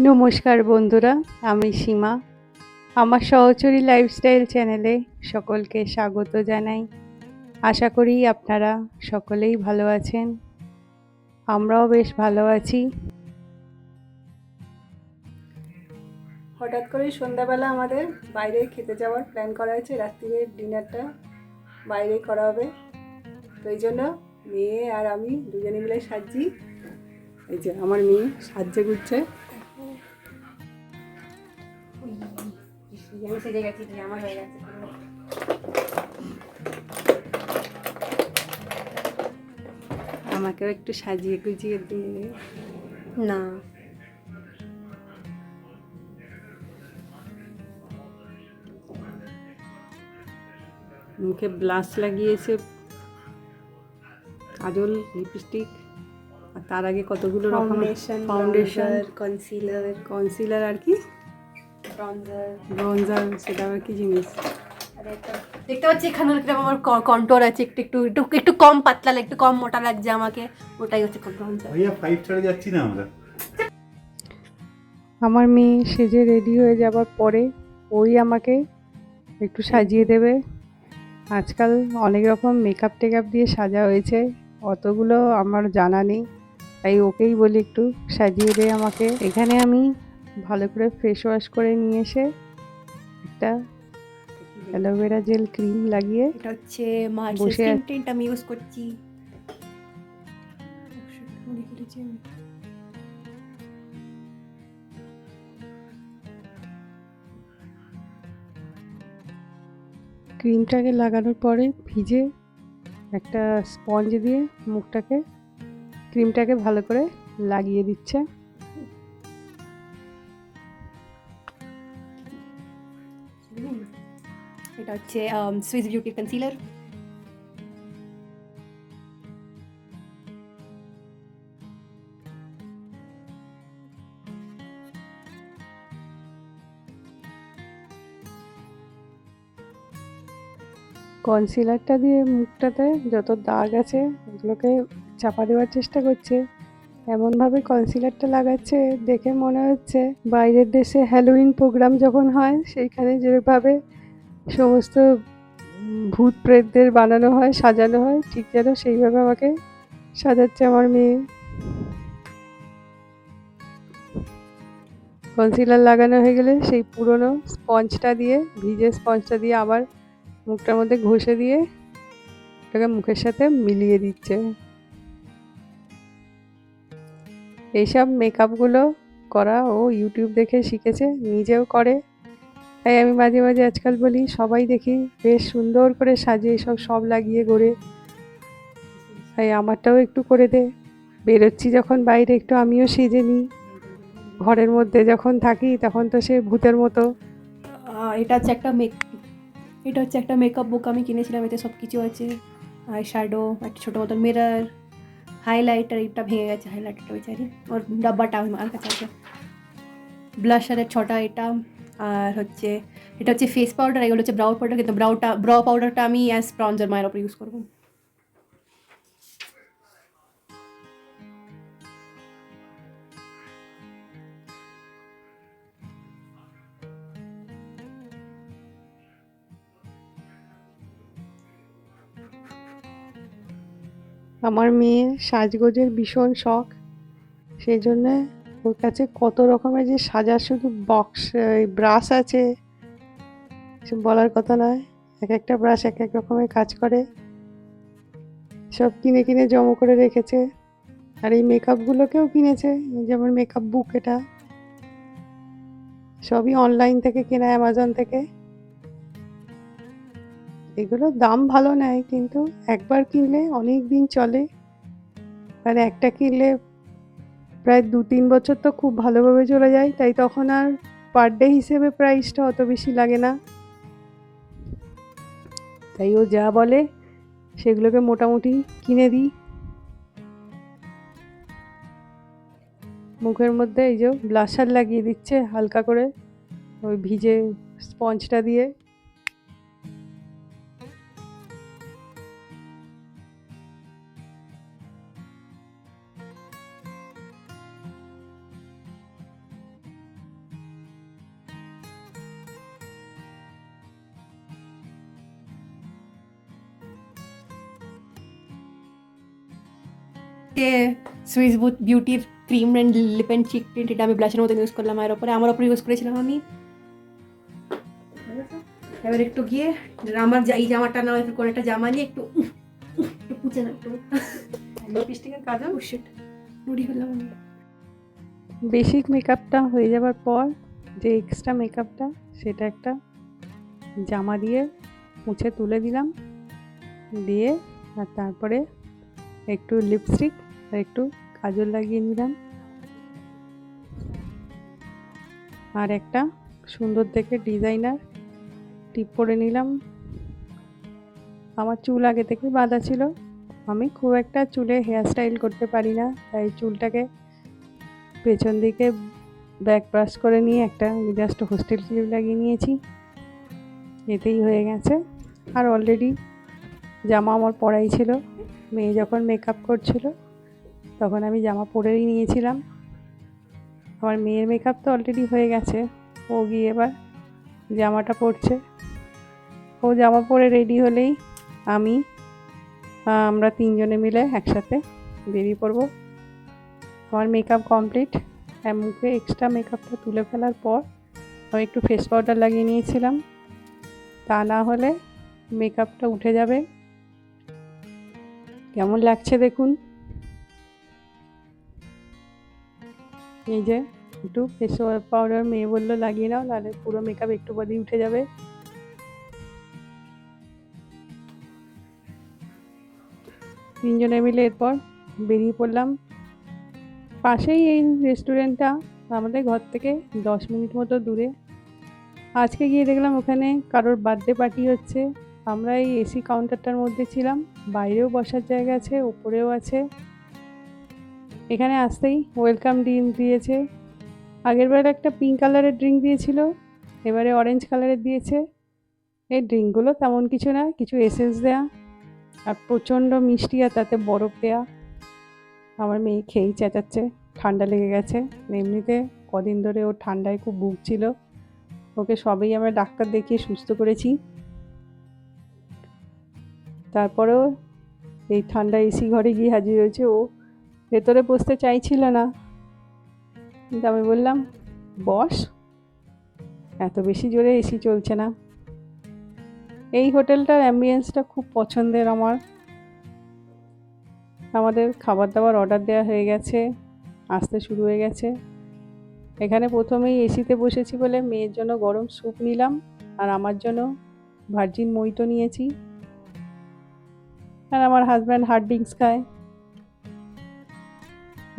নমস্কার বন্ধুরা, আমি সীমা। আমার সহচরী লাইফস্টাইল চ্যানেলে সকলকে স্বাগত জানাই। আশা করি আপনারা সকলেই ভালো আছেন। আমরাও বেশ ভালো আছি। হঠাৎ করে সন্ধ্যাবেলা আমাদের বাইরে খেতে যাওয়ার প্ল্যান করা হয়েছে। রাত্রিরের ডিনারটা বাইরেই করা হবে। তো এই জন্য মেয়ে আর আমি দুজনে মিলে সাজছি। এই যে আমার মেয়ে সাজছে গুচ্ছে আমি সেজে গেছি আমার হয়ে গেছে। আমাকেও একটু সাজিয়ে গুজিয়ে দিয়ে না। মুখে ব্লাশ লাগিয়েছে কাজল লিপস্টিক আর তার আগে কতগুলো রকম ফাউন্ডেশন ফাউন্ডেশন কনসিলার কনসিলার আর কি? ব্রঞ্জার ব্রঞ্জার সেটা আবার কি জিনিস? দেখতে পাচ্ছি এখানে কীরকম আমার কন্ট্রোল আছে একটু একটু একটু একটু কম পাতলা লাগে একটু কম মোটা লাগছে আমাকে ওটাই হচ্ছে ব্রঞ্জার ভাইয়া ফাইভ স্টারে যাচ্ছি না আমরা? আমার মেয়ে সেজে রেডি হয়ে যাবার পরে ওই আমাকে একটু সাজিয়ে দেবে। আজকাল অনেক রকম মেকআপ টেকআপ দিয়ে সাজা হয়েছে অতগুলো আমার জানা নেই তাই ওকেই বলি একটু সাজিয়ে দে আমাকে। এখানে আমি ভালো করে ফেস ওয়াশ করে নিয়ে এসে একটা অ্যালোভেরা জেল ক্রিম লাগিয়ে এটা হচ্ছে বসে টিন্ট আমি ইউজ করছি। ক্রিমটাকে লাগানোর পরে ভিজে একটা স্পঞ্জ দিয়ে মুখটাকে ক্রিমটাকে ভালো করে লাগিয়ে দিচ্ছে হচ্ছে সুইস বিউটি কনসিলার কনসিলারটা দিয়ে মুখটাতে যত দাগ আছে ওগুলোকে চাপা দেওয়ার চেষ্টা করছে। এমনভাবে কনসিলারটা লাগাচ্ছে, দেখে মনে হচ্ছে বাইরের দেশে হ্যালোইন প্রোগ্রাম যখন হয়, সেইখানে যেভাবে সমস্ত ভূত প্রেতদের বানানো হয়, সাজানো হয়, ঠিক যেন সেইভাবে আমাকে সাজাচ্ছে আমার মেয়ে। কনসিলার লাগানো হয়ে গেলে সেই পুরনো স্পঞ্জটা দিয়ে, ভিজে স্পঞ্জটা দিয়ে আবার মুখটার মধ্যে ঘষে দিয়ে ওটাকে মুখের সাথে মিলিয়ে দিচ্ছে। এইসব মেকআপগুলো করা ও ইউটিউব দেখে শিখেছে, নিজেও করে। তাই আমি মাঝে মাঝে আজকাল বলি, সবাই দেখি বেশ সুন্দর করে সাজিয়ে সব সব লাগিয়ে গড়ে। তাই আমারটাও একটু করে দে। বেরোচ্ছি যখন বাইরে, একটু আমিও সেজে নিই। ঘরের মধ্যে যখন থাকি, তখন তো সে ভূতের মতো। এটা হচ্ছে একটা মেক এটা হচ্ছে একটা মেকআপ বুক আমি কিনেছিলাম, এতে সব কিছু আছে। আই শ্যাডো একটা ছোটো মতন মিরর হাইলাইটার এটা ভেঙে গেছে হাইলাইটারটা বেচারি ওর ডাব্বাটা আমার কাছে আছে। ব্লাশারের ছটা, এটা। আর হচ্ছে, এটা হচ্ছে ফেস পাউডার এগুলো হচ্ছে ব্রাউ পাউডার কিন্তু ব্রাউটা ব্রাউ পাউডারটা আমি অ্যাজ ব্রাউনজার মায়ের ওপর ইউজ করব। আমার মেয়ে সাজগোজের ভীষণ শখ, সেই জন্যে ওর কাছে কত রকমের যে সাজার শুধু বক্স ব্রাশ আছে। সে বলার কথা নয়। এক একটা ব্রাশ এক এক রকমের কাজ করে। সব কিনে কিনে জমা করে রেখেছে। আর এই মেকআপগুলোকেও কিনেছে। যেমন মেকআপ বুক এটা। সবই অনলাইন থেকে কেনা অ্যামাজন থেকে। এগুলো দাম ভালো নেয়, কিন্তু একবার কিনলে অনেক দিন চলে। মানে একটা কিনলে প্রায় দু তিন বছর তো খুব ভালোভাবে চলে যায়, তাই তখন আর পার ডে হিসেবে প্রাইসটা অত বেশি লাগে না। তাই ও যা বলে, সেগুলোকে মোটামুটি কিনে দিই। মুখের মধ্যে এই যে ব্লাশার লাগিয়ে দিচ্ছে হালকা করে, ওই ভিজে স্পঞ্জটা দিয়ে। আজকে সুইস বুথ বিউটির cream and lip and cheek tint এটা আমি ব্লাশের মতো ইউজ করলাম আর ওপরে আমার ওপরে ইউজ করেছিলাম আমি। এবার একটু গিয়ে আমার যা- এই জামাটা না একটু কোনো একটা জামা নিয়ে একটু একটু না একটু। লিপস্টিকের কাজল Oh নুড়ি ফেললাম আমি। বেসিক মেকআপটা হয়ে যাবার পর যে এক্সট্রা মেকআপটা সেটা একটা জামা দিয়ে মুছে তুলে দিলাম। দিয়ে আর তারপরে একটু লিপস্টিক আর একটু কাজল লাগিয়ে নিলাম। আর একটা সুন্দর দেখে ডিজাইনার টিপ করে নিলাম। আমার চুল আগে থেকেই বাঁধা ছিল। আমি খুব একটা চুলে হেয়ার স্টাইল করতে পারি না, তাই চুলটাকে পেছন দিকে ব্যাক ব্রাশ করে নিয়ে একটা জাস্ট হোস্টেল ক্লিপ লাগিয়ে নিয়েছি। এতেই হয়ে গেছে। আর অলরেডি জামা আমার পরাই ছিল। মেয়ে যখন মেকআপ করছিল তখন আমি জামা পরেই নিয়েছিলাম। আমার মেয়ের মেকআপ তো অলরেডি হয়ে গেছে। ও গিয়ে এবার জামাটা পরছে। ও জামা পরে রেডি হলেই আমি আমরা তিনজনে মিলে একসাথে বেরিয়ে পড়ব। আমার মেকআপ কমপ্লিট মুখে এক্সট্রা মেকআপটা তুলে ফেলার পর আমি একটু ফেস পাউডার লাগিয়ে নিয়েছিলাম। তা না হলে মেকআপটা উঠে যাবে। কেমন লাগছে দেখুন। এই যে, একটু ফেস পাউডার মেয়ে বলল, লাগিয়ে নাও, নাহলে পুরো মেকআপ একটু বাদেই উঠে যাবে। তিনজনে মিলে এরপর বেরিয়ে পড়লাম। পাশেই এই রেস্টুরেন্টটা আমাদের ঘর থেকে দশ মিনিট মতো দূরে। আজকে গিয়ে দেখলাম ওখানে কারোর বার্থডে পার্টি হচ্ছে। আমরা এই এসি কাউন্টারটার মধ্যে ছিলাম। বাইরেও বসার জায়গা আছে, ওপরেও আছে। এখানে আসতেই ওয়েলকাম ড্রিঙ্ক দিয়েছে। আগের বার একটা পিঙ্ক কালারের ড্রিঙ্ক দিয়েছিল, এবারে অরেঞ্জ কালারের দিয়েছে। এই ড্রিঙ্কগুলো তেমন কিছু না, কিছু এসেন্স দেয়া আর প্রচণ্ড মিষ্টি আর তাতে বরফ দেয়া। আমার মেয়ে খেয়েই চেঁচাচ্ছে, ঠান্ডা লেগে গেছে। এমনিতে কদিন ধরে ও ঠান্ডায় খুব ভুগছিল। ওকে সবেই আমরা ডাক্তার দেখিয়ে সুস্থ করেছি। তারপরেও এই ঠান্ডা এসি ঘরে গিয়ে হাজির হয়েছে ও। ভেতরে বসতে চাইছিল না। কিন্তু আমি বললাম, বস, এত বেশি জোরে এসি চলছে না। এই হোটেলটার অ্যাম্বিয়েন্সটা খুব পছন্দের আমার। আমাদের খাবার দাবার অর্ডার দেওয়া হয়ে গেছে, আসতে শুরু হয়ে গেছে। এখানে প্রথমেই এসিতে বসেছি বলে মেয়ের জন্য গরম স্যুপ নিলাম আর আমার জন্য ভার্জিন মইতো নিয়েছি। আর আমার হাজব্যান্ড হার্ড ড্রিঙ্কস খায়।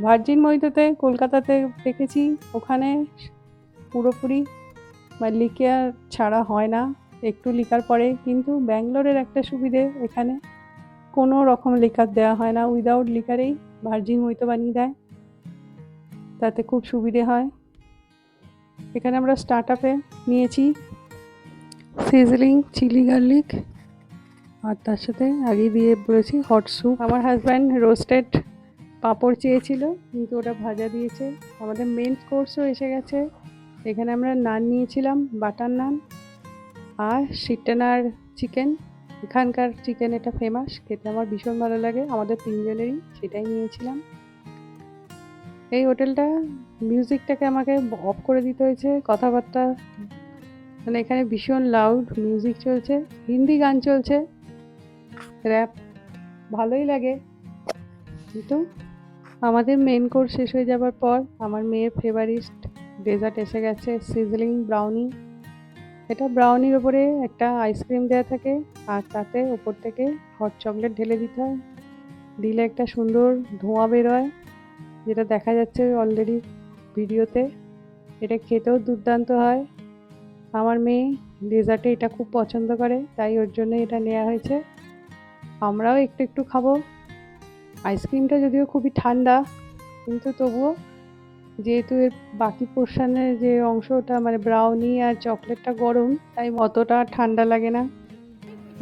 ভার্জিন মইতোতে কলকাতাতে দেখেছি, ওখানে পুরোপুরি বা লিকেয়ার ছাড়া হয় না, একটু লিকার পরে, কিন্তু ব্যাঙ্গালোরের একটা সুবিধে, এখানে কোনো রকম লিকার দেওয়া হয় না উইদাউট লিকারেই ভার্জিন মইতো বানিয়ে দেয়, তাতে খুব সুবিধে হয়। এখানে আমরা স্টার্ট আপে নিয়েছি সিজলিং চিলি গার্লিক আর তার সাথে আগে দিয়ে বলেছি হট স্যুপ আমার হাজব্যান্ড রোস্টেড পাঁপড় চেয়েছিল, কিন্তু ওটা ভাজা দিয়েছে। আমাদের মেন কোর্সও এসে গেছে। এখানে আমরা নান নিয়েছিলাম, বাটার নান আর সিটেনার চিকেন এখানকার চিকেন এটা ফেমাস খেতে আমার ভীষণ ভালো লাগে। আমাদের তিনজনেরই সেটাই নিয়েছিলাম। এই হোটেলটা মিউজিকটাকে আমাকে অফ করে দিতে হয়েছে, কথাবার্তা। মানে এখানে ভীষণ লাউড মিউজিক চলছে, হিন্দি গান চলছে র্যাপ ভালোই লাগে। কিন্তু আমাদের মেন কোর্স শেষ হয়ে যাবার পর আমার মেয়ের ফেভারিট ডেজার্ট এসে গেছে সিজলিং ব্রাউনি এটা ব্রাউনির ওপরে একটা আইসক্রিম দেওয়া থাকে আর তাতে ওপর থেকে হট চকলেট ঢেলে দিতে হয়। দিলে একটা সুন্দর ধোঁয়া বেরোয়, যেটা দেখা যাচ্ছে অলরেডি ভিডিওতে। এটা খেতেও দুর্দান্ত হয়। আমার মেয়ে ডেজার্টে এটা খুব পছন্দ করে, তাই ওর জন্য এটা নেওয়া হয়েছে। আমরাও একটু একটু খাব। আইসক্রিমটা যদিও খুবই ঠান্ডা, কিন্তু তবুও যেহেতু এর বাকি পোর্শনের যে অংশটা মানে ব্রাউনি আর চকলেটটা গরম, তাই অতটা ঠান্ডা লাগে না।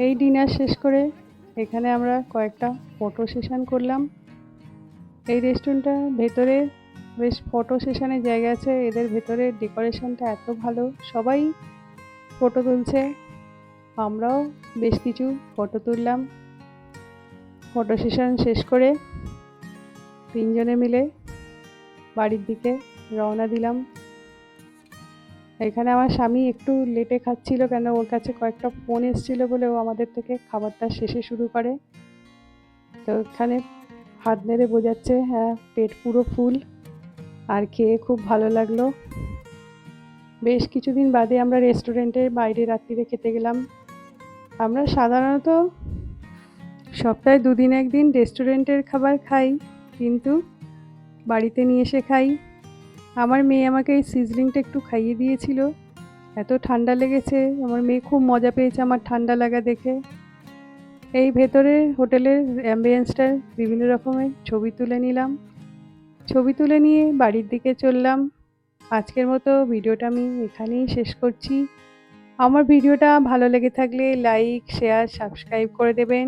এই ডিনার শেষ করে এখানে আমরা কয়েকটা ফটো সেশন করলাম। এই রেস্টুরেন্টটার ভেতরে বেশ ফটো সেশনের জায়গা আছে, এদের ভেতরে ডেকোরেশনটা এত ভালো, সবাই ফটো তুলছে। আমরাও বেশ কিছু ফটো তুললাম। ফটো সেশন শেষ করে তিনজনে মিলে বাড়ির দিকে রওনা দিলাম। এখানে আমার স্বামী একটু লেটে খাচ্ছিল কেন? ওর কাছে কয়েকটা ফোন এসেছিল বলে ও আমাদের থেকে খাবারটা শেষে শুরু করে। তো এখানে হাত নেড়ে বোঝাচ্ছে হ্যাঁ পেট পুরো ফুল। আর খেয়ে খুব ভালো লাগল। বেশ কিছুদিন বাদে আমরা রেস্টুরেন্টের বাইরে রাত্রিরে খেতে গেলাম। আমরা সাধারণত সপ্তাহে দুদিন একদিন রেস্টুরেন্টের খাবার খাই, কিন্তু বাড়িতে নিয়ে এসে খাই। আমার মেয়ে আমাকে এই সিজলিংটা একটু খাইয়ে দিয়েছিল। এত ঠান্ডা লেগেছে, আমার মেয়ে খুব মজা পেয়েছে আমার ঠান্ডা লাগা দেখে। এই ভেতরে হোটেলের অ্যাম্বিয়েন্সটার বিভিন্ন রকমের ছবি তুলে নিলাম। ছবি তুলে নিয়ে বাড়ির দিকে চললাম। আজকের মতো ভিডিওটা আমি এখানেই শেষ করছি। আমার ভিডিওটা ভালো লেগে থাকলে লাইক শেয়ার সাবস্ক্রাইব করে দেবেন।